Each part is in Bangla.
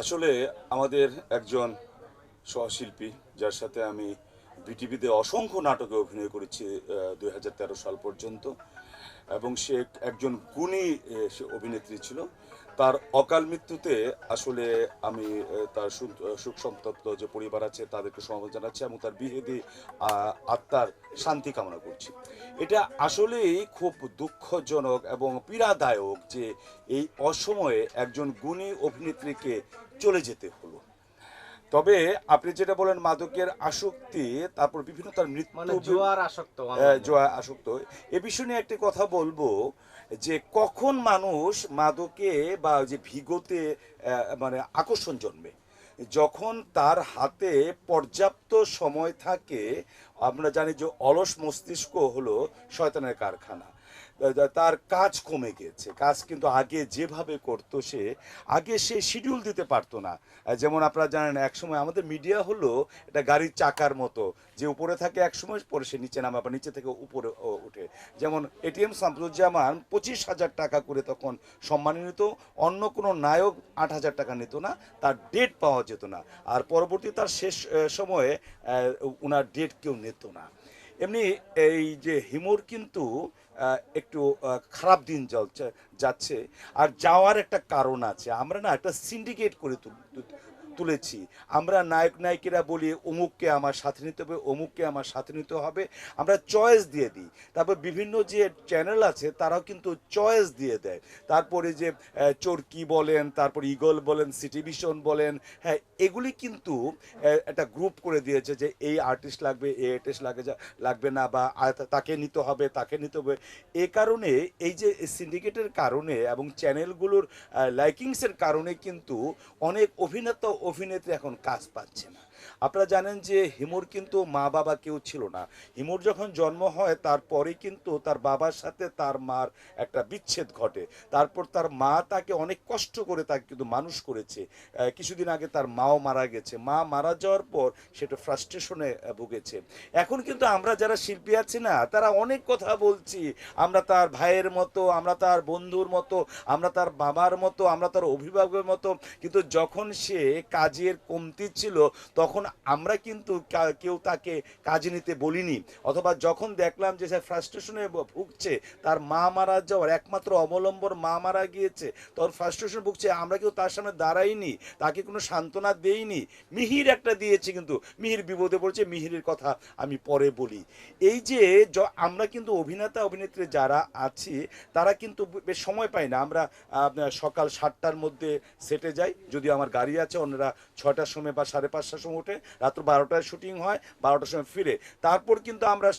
আসলে আমাদের একজন সহশিল্পী, যার সাথে আমি বিটিভিতে অসংখ্য নাটকে অভিনয় করেছি দু হাজার তেরো সাল পর্যন্ত, এবং সে একজন গুণী অভিনেত্রী ছিল। তার অকাল মৃত্যুতে আসলে আমি তার সুখ- সন্তপ্ত যে পরিবার আছে তাদেরকে সমবেদনা জানাচ্ছি এবং তার বিহেদি আত্মার শান্তি কামনা করছি। এটা আসলেই খুব দুঃখজনক এবং পীড়াদায়ক যে এই অসময়ে একজন গুণী অভিনেত্রীকে চলে যেতে হলো। তবে আপনি যেটা বলেন মাদকের আসক্তি তারপর বিভিন্ন তার মানে মৃত্যু জোয়ার আসক্ত আহ, জয়া আসক্ত। এ বিষয় নিয়ে একটি কথা বলব। যে কখন মানুষ মাদকে বা যে ভিগোতে মানে আকর্ষণ জন্মে। যখন তার হাতে পর্যাপ্ত সময় থাকে, আমরা জানি যে অলস মস্তিষ্ক হলো শয়তানের কারখানা। তার কাজ কমে গেছে। কাজ কিন্তু আগে যেভাবে করতো সে, আগে সে শিডিউল দিতে পারতো না। যেমন আপনারা জানেন, একসময় আমাদের মিডিয়া হলো এটা গাড়ির চাকার মতো। যে উপরে থাকে এক সময়, পরে সে নিচে নামে, আবার নিচে থেকে উপরে ওঠে। যেমন এটিএম শামসুজ্জামান পঁচিশ হাজার টাকা করে তখন সম্মানিত অন্য কোনো নায়ক আট হাজার টাকা নিত না, তার ডেট পাওয়া যেত না। আর পরবর্তী তার শেষ সময়ে ওনার ডেট কেউ নিত না। এমনি এই যে হিমোর কিন্তু একটু খারাপ দিন যাচ্ছে। আর যাওয়ার একটা কারণ আছে। আমরা না একটা সিন্ডিকেট করে তুলেছি। আমরা নায়ক নায়িকেরা বলি, অমুককে আমার সাথে নিতে হবে, অমুককে আমার সাথে নিতে হবে। আমরা চয়েস দিয়ে দিই। তারপর বিভিন্ন যে চ্যানেল আছে, তারাও কিন্তু চয়েস দিয়ে দেয়। তারপরে যে চরকি বলেন, তারপর ইগল বলেন সিটি ভিশন বলেন হ্যাঁ এগুলি কিন্তু একটা গ্রুপ করে দিয়েছে যে, এই আর্টিস্ট লাগবে, এই আর্টিস্ট লাগে লাগবে না বা তাকে নিতে হবে, তাকে নিতে হবে। এ কারণে, এই যে সিন্ডিকেটের কারণে এবং চ্যানেলগুলোর লাইকিংসের কারণে কিন্তু অনেক অভিনেতা অভিনেত্রী এখন কাজ পাচ্ছে না। আপনারা জানেন যে হিমুর কিন্তু মা বাবা কেউ ছিল না। হিমুর যখন জন্ম হয়, তারপরে কিন্তু তার বাবার সাথে তার মার একটা বিচ্ছেদ ঘটে। তারপর তার মা তাকে অনেক কষ্ট করে তাকে কিন্তু মানুষ করেছে। কিছুদিন আগে তার মাও মারা গেছে। মা মারা যাওয়ার পর সেটা ফ্রাস্ট্রেশনে ভুগেছে। এখন কিন্তু আমরা যারা শিল্পী আছি না, তারা অনেক কথা বলছি। আমরা তার ভাইয়ের মতো, আমরা তার বন্ধুর মতো, আমরা তার বাবার মতো, আমরা তার অভিভাবকের মতো। কিন্তু যখন সে কাজের কমতি ছিল, তখন আমরা কিন্তু কেউ তাকে কাজে নিতে বলিনি, অথবা যখন দেখলাম যে সে ফ্রাস্ট্রেশনে ভুগছে, তার মা মারা যাওয়ার একমাত্র অবলম্বন মা মারা গিয়েছে, তখন ফ্রাস্ট্রেশন ভুগছে, আমরা কেউ তার সামনে দাঁড়াইনি, তাকে কোনো সান্ত্বনা দেইনি। মিহির একটা দিয়েছে কিন্তু, মিহির বিপদে পড়ছে, মিহিরের কথা আমি পরে বলি। এই যে আমরা কিন্তু অভিনেতা, অভিনেত্রী যারা আছি, তারা কিন্তু বেশ সময় পাই না, আমরা সকাল সাতটার মধ্যে সেটে যাই যদি আমার গাড়ি আছে, অন্যরা ছটার সময় বা সাড়ে পাঁচটার সময় ওঠে, রাত্র বারোটায় শুটিং হয়, বারোটার সময় ফিরে। তারপর কিন্তু আমরা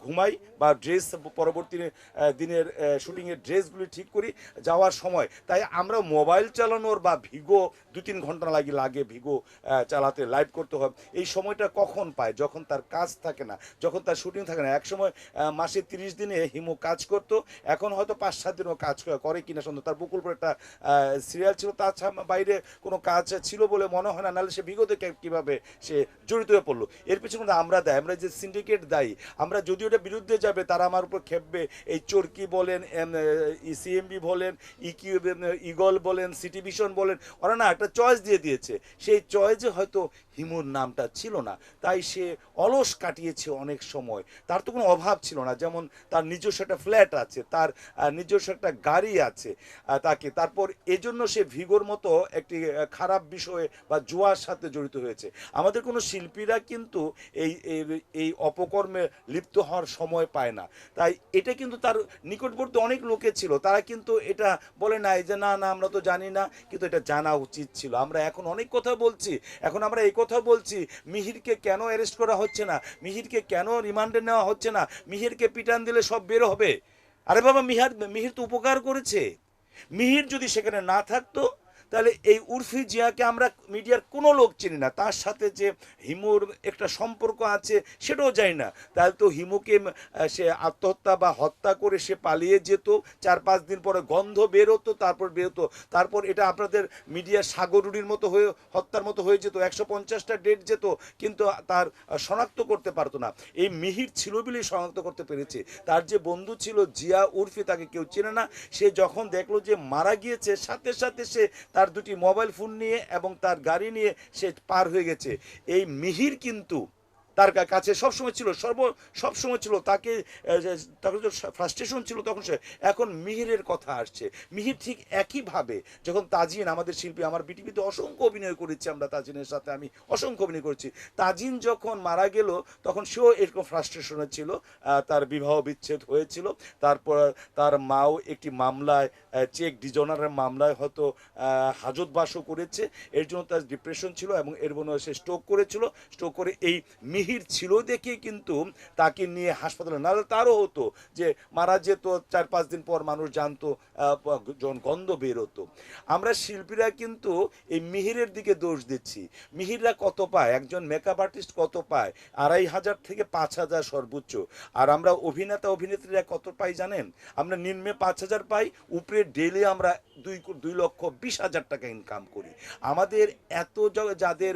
ঘুমাই বা ড্রেস পরবর্তী দিনের শুটিংয়ের ড্রেসগুলি ঠিক করি, যাওয়ার সময়। তাই আমরা মোবাইল চালানোর বা ভিগো দু তিন ঘণ্টা লাগে লাগে ভিগো চালাতে, লাইভ করতে হয়। এই সময়টা কখন পায়? যখন তার কাজ থাকে না, যখন তার শুটিং থাকে না। এক সময় মাসে তিরিশ দিনে হিমু কাজ করতো, এখন হয়তো পাঁচ, সাত দিনও কাজ করে- কিনা সন্দেহ। তার বকুলপুর একটা সিরিয়াল ছিল, তাছাড়া বাইরে কোনো কাজ ছিল বলে মনে হয় না, নাহলে সে বিগত কীভাবে সে জড়িত হয়ে পড়ল। এর পিছনে আমরা দায়ী, আমরা যে সিন্ডিকেট দায়ী, আমরা যদি ওটা বিরুদ্ধে যাবে, তারা আমার উপর খেপবে। এই চরকি বলেন সিএমবি বলেন ইকিউ ইগল বলেন, সিটি ভিশন বলেন, ওরা না একটা চয়েস দিয়ে দিয়েছে। সেই চয়েসে হয়তো হিমুর নামটা ছিল না। তাই সে অলস কাটিয়েছে অনেক সময়। তার তো কোনো অভাব ছিল না। যেমন তার নিজস্ব একটা ফ্ল্যাট আছে, তার নিজস্ব একটা গাড়ি আছে তাকে। তারপর এজন্য সে ভিগোর মতো একটি খারাপ বিষয়ে বা জুয়ার সাথে জড়িত হয়েছে। আমাদের কোনো শিল্পীরা কিন্তু এই, এই- অপকর্মে লিপ্ত হওয়ার সময় পায় না। তাই এটা কিন্তু তার নিকটবর্তী অনেক লোকে ছিল, তারা কিন্তু এটা বলে নাই যে, না না, আমরা তো জানি না। কিন্তু এটা জানা উচিত ছিল। আমরা এখন অনেক কথা বলছি, এখন আমরা এই কথা বলছি, মিহিরকে কেন অ্যারেস্ট করা হচ্ছে না? মিহিরকে কেন রিমান্ডে নেওয়া হচ্ছে না? মিহিরকে পিটান দিলে সব বের হবে? আরে বাবা, মিহার, মিহির তো উপকার করেছে। মিহির যদি সেখানে না থাকতো তাহলে এই উর্ফি জিয়াকে আমরা মিডিয়ার কোনো লোক চিনি না। তার সাথে যে হিমুর একটা সম্পর্ক আছে, সেটাও জানি না। তাহলে তো হিমুকে সে আত্মহত্যা বা হত্যা করে সে পালিয়ে যেত, চার পাঁচ দিন পরে গন্ধ বেরোতো, তারপর বেরোতো। তারপর এটা আপনাদের মিডিয়ার সাগরুড়ির মতো হয়ে, হত্যার মতো হয়ে যেত, একশো পঞ্চাশটা ডেট যেত, কিন্তু তার শনাক্ত করতে পারতো না। এই মিহির ছিল বলেই শনাক্ত করতে পেরেছে। তার যে বন্ধু ছিল জিয়া উর্ফি, তাকে কেউ চেনে না। সে যখন দেখল যে মারা গিয়েছে, সাথে সাথে সে তার তার দুটি মোবাইল ফোন নিয়ে এবং তার গাড়ি নিয়ে সে পার হয়ে গেছে। এই মিহির কিন্তু তার কাছে সবসময় ছিল, সর্ব সবসময় ছিল তাকে তাকে ফ্রাস্ট্রেশন ছিল তখন সে, এখন মিহিরের কথা আসছে। মিহির ঠিক একইভাবে যখন তাজিন আমাদের শিল্পী, আমার বিটিভিতে অসংখ্য অভিনয় করেছি আমরা তাজিনের সাথে, আমি অসংখ্য অভিনয় করেছি। তাজিন যখন মারা গেল তখন সেও এরকম ফ্রাস্ট্রেশনে ছিল তার বিবাহ বিচ্ছেদ হয়েছিল, তারপর তার মাও একটি মামলায় চেক ডিজনারের মামলায় হয়তো হাজতবাসও করেছে। এর জন্য তার ডিপ্রেশন ছিল এবং এর জন্য সে স্ট্রোক করেছিল। স্ট্রোক করে এই মিহির ছিল দেখে কিন্তু তাকে নিয়ে হাসপাতালে নাহলে তারও হতো যে মারা যেত, চার পাঁচ দিন পর মানুষ জানতো যখন গন্ধ বের হতো। আমরা শিল্পীরা কিন্তু এই মিহিরের দিকে দোষ দিচ্ছি। মিহিররা কত পায়? একজন মেকআপ আর্টিস্ট কত পায়? আড়াই হাজার থেকে পাঁচ হাজার সর্বোচ্চ। আর আমরা অভিনেতা, অভিনেত্রীরা কত পাই জানেন? আমরা নিম্নে পাঁচ হাজার পাই, উপরে ডেলি আমরা দুই দুই লক্ষ বিশ হাজার টাকা ইনকাম করি। আমাদের এত যাদের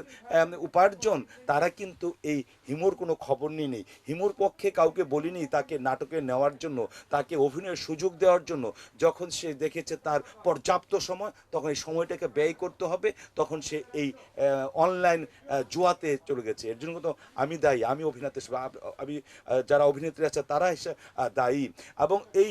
উপার্জন, তারা কিন্তু এই হিমুর কোনো খবর নিয়ে নেই। হিমুর পক্ষে কাউকে বলিনি তাকে নাটকে নেওয়ার জন্য, তাকে অভিনয়ের সুযোগ দেওয়ার জন্য। যখন সে দেখেছে তার পর্যাপ্ত সময়, তখন এই সময়টাকে ব্যয় করতে হবে, তখন সে এই অনলাইন জুয়াতে চলে গেছে। এর জন্য তো আমি দায়ী, আমি অভিনেতা হিসেবে আমি যারা অভিনেত্রী আছে তারা দায়ী। এবং এই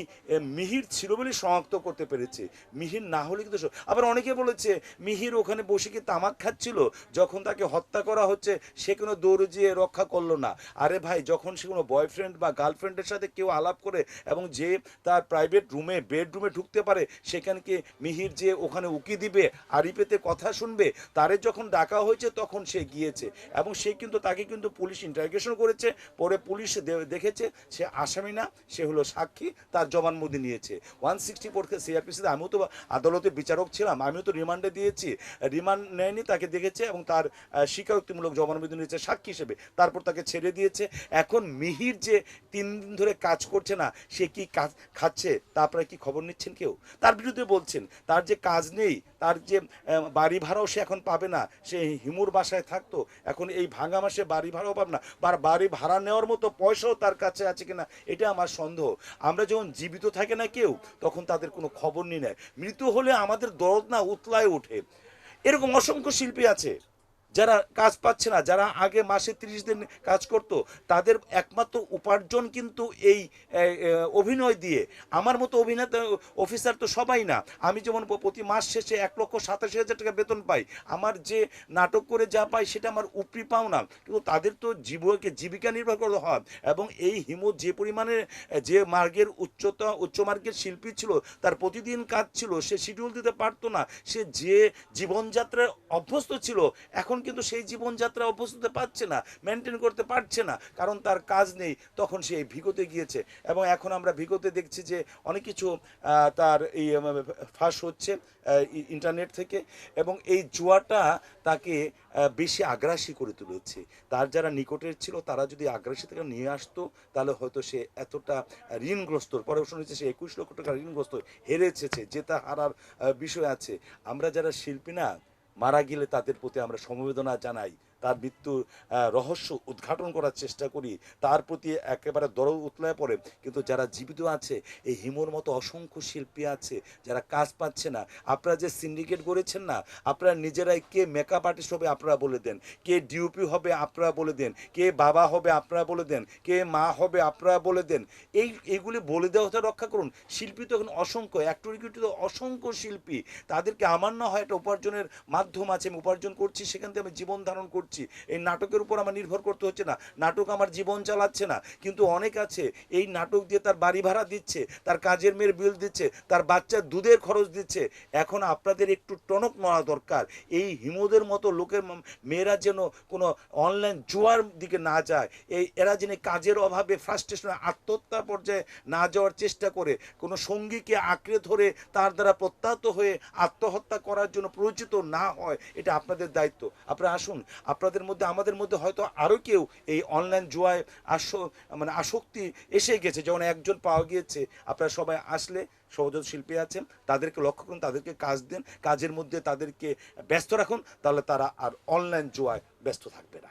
মিহির ছিল বলে শনাক্ত করতে পেরেছে। মিহির না হলে কিন্তু আবার অনেকে বলেছে, মিহির ওখানে বসে কি তামাক খাচ্ছিল? যখন তাকে হত্যা করা হচ্ছে, সে কোনো দৌড় যেয়ে রক্ষা করল না। আরে ভাই, যখন সে কোনো বয়ফ্রেন্ড বা গার্লফ্রেন্ডের সাথে কেউ আলাপ করে এবং যে তার প্রাইভেট রুমে বেডরুমে ঢুকতে পারে সেখানকে মিহির যে ওখানে উকি দিবে আড়ি পেতে কথা শুনবে, তারে যখন ডাকা হয়েছে তখন সে গিয়েছে এবং সে কিন্তু তাকে কিন্তু পুলিশ ইন্টারগেশন করেছে, পরে পুলিশ দেখেছে সে আসামি না, সে হলো সাক্ষী, তার জবানবন্দি নিয়েছে। ওয়ান সিক্সটি ফোরকে সিআরপিসিতে আমিও তো আদালতে বিচারক ছিলাম, আমিও তো রিমান্ডে দিয়েছি। রিমান্ড নেয়নি, তাকে দেখেছে এবং তার স্বীকারোক্তিমূলক জবানবন্দি নিয়েছে সাক্ষী হিসেবে। তারপর তাকে ছেড়ে দিয়েছে। এখন মিহির যে তিন দিন ধরে কাজ করছে না, সে কি কাজ খাচ্ছে, তা আপনারা কি খবর নিচ্ছেন কেউ? তার বিরুদ্ধে বলছেন, তার যে কাজ নেই, তার যে বাড়ি ভাড়াও সে এখন পাবে না, সে হিমুর বাসায় থাকতো, এখন এই ভাঙা মাসে বাড়ি ভাড়াও পাবে না, বা বাড়ি ভাড়া নেওয়ার মতো পয়সাও তার কাছে আছে কিনা, এটা আমার সন্দেহ। আমরা যখন জীবিত থাকে না কেউ, তখন তাদের কোনো খবর নিয়ে নেয়। মৃত্যু হলে আমাদের দরদ না উতলায় ওঠে। এরকম অসংখ্য শিল্পী আছে। যারা কাজ পাচ্ছে না, যারা আগে মাসে তিরিশ দিন কাজ করত, তাদের একমাত্র উপার্জন কিন্তু এই অভিনয় দিয়ে। আমার মতো অভিনেতা, অফিসার তো সবাই না। আমি যেমন প্রতি মাস শেষে এক লক্ষ সাতাশি হাজার টাকা বেতন পাই। আমার যে নাটক করে যা পাই সেটা আমার উপরি পাও না কিন্তু তাদের তো জীবকে জীবিকা নির্ভর করতে হয় এবং এই হিমু যে পরিমাণে, যে মার্গের উচ্চতা, উচ্চ মার্গের শিল্পী ছিল, তার প্রতিদিন কাজ ছিল, সে শিডিউল দিতে পারতো না। সে যে জীবনযাত্রায় অভ্যস্ত ছিল, এখন কিন্তু সেই জীবনযাত্রা অভ্যস্ত হতে পারছে না মেনটেন করতে পারছে না, কারণ তার কাজ নেই, তখন সে ভিগোতে গিয়েছে। এবং এখন আমরা ভিগোতে দেখছি যে অনেক কিছু তার এই ফাঁস হচ্ছে ইন্টারনেট থেকে, এবং এই জুয়াটা তাকে বেশি আগ্রাসী করে তুলেছে। তার যারা নিকটের ছিল, তারা যদি আগ্রাসী থেকে নিয়ে আসতো, তাহলে হয়তো সে এতটা ঋণগ্রস্ত, পরে শুনেছে সে একুশ লক্ষ টাকা ঋণগ্রস্ত, হেরেছে জেতা হারার বিষয় আছে। আমরা যারা শিল্পী না মারা গেলে তাদের প্রতি আমরা সমবেদনা জানাই। তার মৃত্যুর রহস্য উদ্ঘাটন করার চেষ্টা করি। তার প্রতি একেবারে দরদ উতলায় পড়ে। কিন্তু যারা জীবিত আছে, এই হিমোর মতো অসংখ্য শিল্পী আছে, যারা কাজ পাচ্ছে না, আপনারা যে সিন্ডিকেট গড়েছেন না, আপনারা নিজেরাই কে মেকআপ আর্টিস্ট হবে আপনারা বলে দেন, কে ডিউপি হবে আপনারা বলে দেন, কে বাবা হবে আপনারা বলে দেন, কে মা হবে আপনারা বলে দেন, এই, এইগুলি বলে দেওয়া হতে রক্ষা করুন। শিল্পী তো এখন অসংখ্য অ্যাক্টর তো অসংখ্য শিল্পী। তাদেরকে আমার না হয় একটা উপার্জনের মাধ্যম আছে, আমি উপার্জন করছি, সেখান থেকে আমি জীবন ধারণ করছি। এই নাটকের উপর আমার নির্ভর করতে হচ্ছে না। নাটক আমার জীবন চালাচ্ছে না। কিন্তু অনেক আছে, এই নাটক দিয়ে তার বাড়ি ভাড়া দিচ্ছে, তার কাজের মেয়ের বিল দিচ্ছে, তার বাচ্চার দুধের খরচ দিচ্ছে। এখন আপনাদের একটু টনক নড়া দরকার। এই হিমোদের মতো লোকের মেয়েরা যেন কোনো অনলাইন জুয়ার দিকে না যায়। এই এরা যেন কাজের অভাবে ফ্রাস্ট্রেশনে আত্মহত্যা পর্যায়ে না যাওয়ার চেষ্টা করে। কোনো সঙ্গীকে আঁকড়ে ধরে তার দ্বারা প্রত্যাহত হয়ে আত্মহত্যা করার জন্য প্ররোচিত না হয়, এটা আপনাদের দায়িত্ব। আপনারা আসুন আপনাদের মধ্যে, আমাদের মধ্যে হয়তো আরও কেউ এই অনলাইন জুয়ায় আস মানে আসক্তি এসে গেছে। যেমন একজন পাওয়া গিয়েছে, আপনারা সবাই আসলে সহযোগ শিল্পী আছেন, তাদেরকে লক্ষ্য করুন, তাদেরকে কাজ দেন, কাজের মধ্যে তাদেরকে ব্যস্ত রাখুন, তাহলে তারা আর অনলাইন জুয়ায় ব্যস্ত থাকবে না।